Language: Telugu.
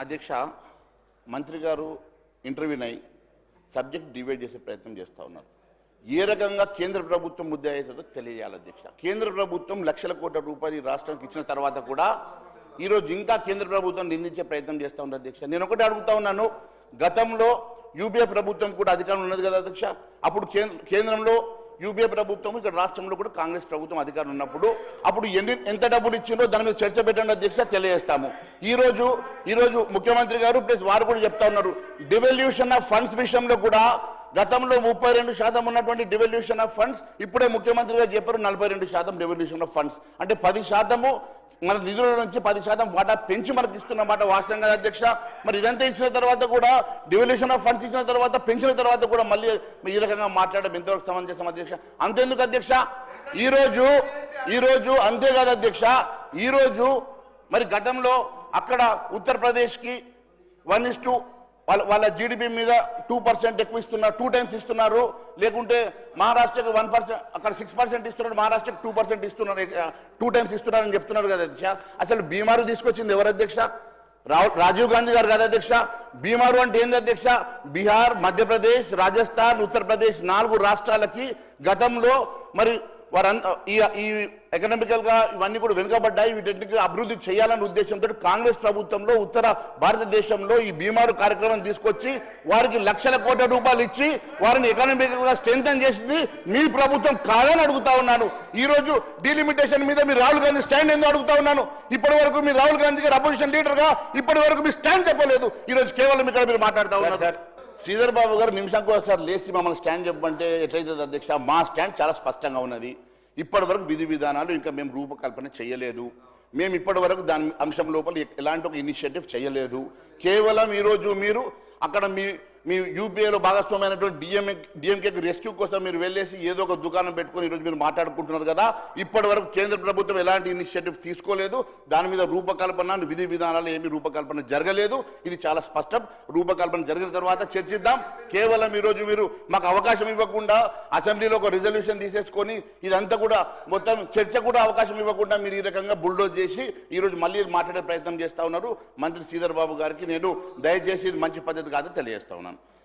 అధ్యక్ష మంత్రి గారు ఇంటర్వ్యూనై సబ్జెక్ట్ డివైడ్ చేసే ప్రయత్నం చేస్తూ ఉన్నారు. ఏ రకంగా కేంద్ర ప్రభుత్వం ముద్ద అవుతుందో తెలియజేయాలి అధ్యక్ష. కేంద్ర ప్రభుత్వం లక్షల కోట్ల రూపాయలు రాష్ట్రానికి ఇచ్చిన తర్వాత కూడా ఈరోజు ఇంకా కేంద్ర ప్రభుత్వం నిందించే ప్రయత్నం చేస్తూ ఉన్నారు అధ్యక్ష. నేను ఒకటి అడుగుతా ఉన్నాను. గతంలో యూపీఏ ప్రభుత్వం కూడా అధికారం ఉన్నది కదా అధ్యక్ష? అప్పుడు కేంద్ర- కేంద్రంలో యూపీఏ ప్రభుత్వం ఇక్కడ రాష్ట్రంలో కూడా కాంగ్రెస్ ప్రభుత్వం అధికారం ఉన్నప్పుడు అప్పుడు ఎన్ని ఎంత డబ్బులు ఇచ్చిందో దాని మీద చర్చ పెట్టండి అధ్యక్ష తెలియజేస్తాము. ఈరోజు ఈరోజు ముఖ్యమంత్రి గారు ప్లస్ వారు కూడా చెప్తా ఉన్నారు డివల్యూషన్ ఆఫ్ ఫండ్స్ విషయంలో కూడా గతంలో ముప్పై రెండు శాతం ఉన్నటువంటి డివల్యూషన్ ఆఫ్ ఫండ్స్ ఇప్పుడే ముఖ్యమంత్రి గారు చెప్పారు నలభై రెండు శాతం డివల్యూషన్ ఆఫ్ ఫండ్స్ అంటే పది శాతము మన నిధుల నుంచి పది శాతం వాటా పెంచి మనకి ఇస్తున్నమాట వాస్తవం కదా అధ్యక్ష. మరి ఇదంతా ఇచ్చిన తర్వాత కూడా డివల్యూషన్ ఆఫ్ ఫండ్స్ ఇచ్చిన తర్వాత పెంచిన తర్వాత కూడా మళ్ళీ ఈ రకంగా మాట్లాడడం ఎంతవరకు సమంజసం అధ్యక్ష? అంతేందుకు అధ్యక్ష? ఈ రోజు అంతేకాదు అధ్యక్ష ఈరోజు మరి గతంలో అక్కడ ఉత్తరప్రదేశ్కి వన్ ఇస్ టూ వాళ్ళ వాళ్ళ జీడిపి మీద టూ పర్సెంట్ ఎక్కువ ఇస్తున్నారు టూ టైమ్స్ ఇస్తున్నారు. లేకుంటే మహారాష్ట్రకి వన్ పర్సెంట్ అక్కడ సిక్స్ పర్సెంట్ ఇస్తున్నారు మహారాష్ట్రకి టూ పర్సెంట్ ఇస్తున్నారు టూ టైమ్స్ ఇస్తున్నారని చెప్తున్నారు కదా అధ్యక్ష. అసలు బీమారు తీసుకొచ్చింది ఎవరు అధ్యక్ష? రాజీవ్ గాంధీ గారు కదా అధ్యక్ష. బీమారు అంటే ఏంది అధ్యక్ష? బీహార్ మధ్యప్రదేశ్ రాజస్థాన్ ఉత్తరప్రదేశ్ నాలుగు రాష్ట్రాలకి గతంలో మరి వారంత ఈ ఈ ఎకనామికల్గా ఇవన్నీ కూడా వెనుకబడ్డాయి. వీటికి అభివృద్ధి చేయాలనే ఉద్దేశంతో కాంగ్రెస్ ప్రభుత్వంలో ఉత్తర భారతదేశంలో ఈ బీమారు కార్యక్రమం తీసుకొచ్చి వారికి లక్షల కోట్ల రూపాయలు ఇచ్చి వారిని ఎకనామికల్గా స్ట్రెంథన్ చేసింది మీ ప్రభుత్వం కాదని అడుగుతా ఉన్నాను. ఈ రోజు డీలిమిటేషన్ మీద మీరు రాహుల్ గాంధీ స్టాండ్ ఎందుకు అడుగుతా ఉన్నాను? ఇప్పటి వరకు మీరు రాహుల్ గాంధీ గారు అపోజిషన్ లీడర్గా ఇప్పటి వరకు మీ స్టాండ్ చెప్పలేదు. ఈ రోజు కేవలం ఇక్కడ మీరు మాట్లాడుతా ఉన్నారు. సార్. శ్రీధర్ బాబు గారు నిమిషంకి ఒకసారి లేచి మమ్మల్ని స్టాండ్ చెప్పమంటే ఎట్లయితే అధ్యక్ష మా స్టాండ్ చాలా స్పష్టంగా ఉన్నది. ఇప్పటి వరకు విధి విధానాలు ఇంకా మేము రూపకల్పన చేయలేదు. మేము ఇప్పటి వరకు దాని అంశం లోపల ఎలాంటి ఒక ఇనిషియేటివ్ చేయలేదు. కేవలం ఈరోజు మీరు అక్కడ మీ మీ యూపీఏలో భాగస్వామైనటువంటి డిఎంఏ డిఎంకేకి రెస్క్యూ కోసం మీరు వెళ్ళేసి ఏదో ఒక దుకాణం పెట్టుకొని ఈరోజు మీరు మాట్లాడుకుంటున్నారు కదా ఇప్పటి వరకు కేంద్ర ప్రభుత్వం ఎలాంటి ఇనిషియేటివ్ తీసుకోలేదు. దాని మీద రూపకల్పన విధి విధానాలు ఏమి రూపకల్పన జరగలేదు. ఇది చాలా స్పష్టం. రూపకల్పన జరిగిన తర్వాత చర్చిద్దాం. కేవలం ఈరోజు మీరు మాకు అవకాశం ఇవ్వకుండా అసెంబ్లీలో ఒక రిజల్యూషన్ తీసేసుకొని ఇదంతా కూడా మొత్తం చర్చ కూడా అవకాశం ఇవ్వకుండా మీరు ఈ రకంగా బుల్డోజ్ చేసి ఈరోజు మళ్ళీ మాట్లాడే ప్రయత్నం చేస్తూ ఉన్నారు. మంత్రి శ్రీధర్ బాబు గారికి నేను దయచేసి ఇది మంచి పద్ధతి కాదని తెలియజేస్తా ఉన్నాను.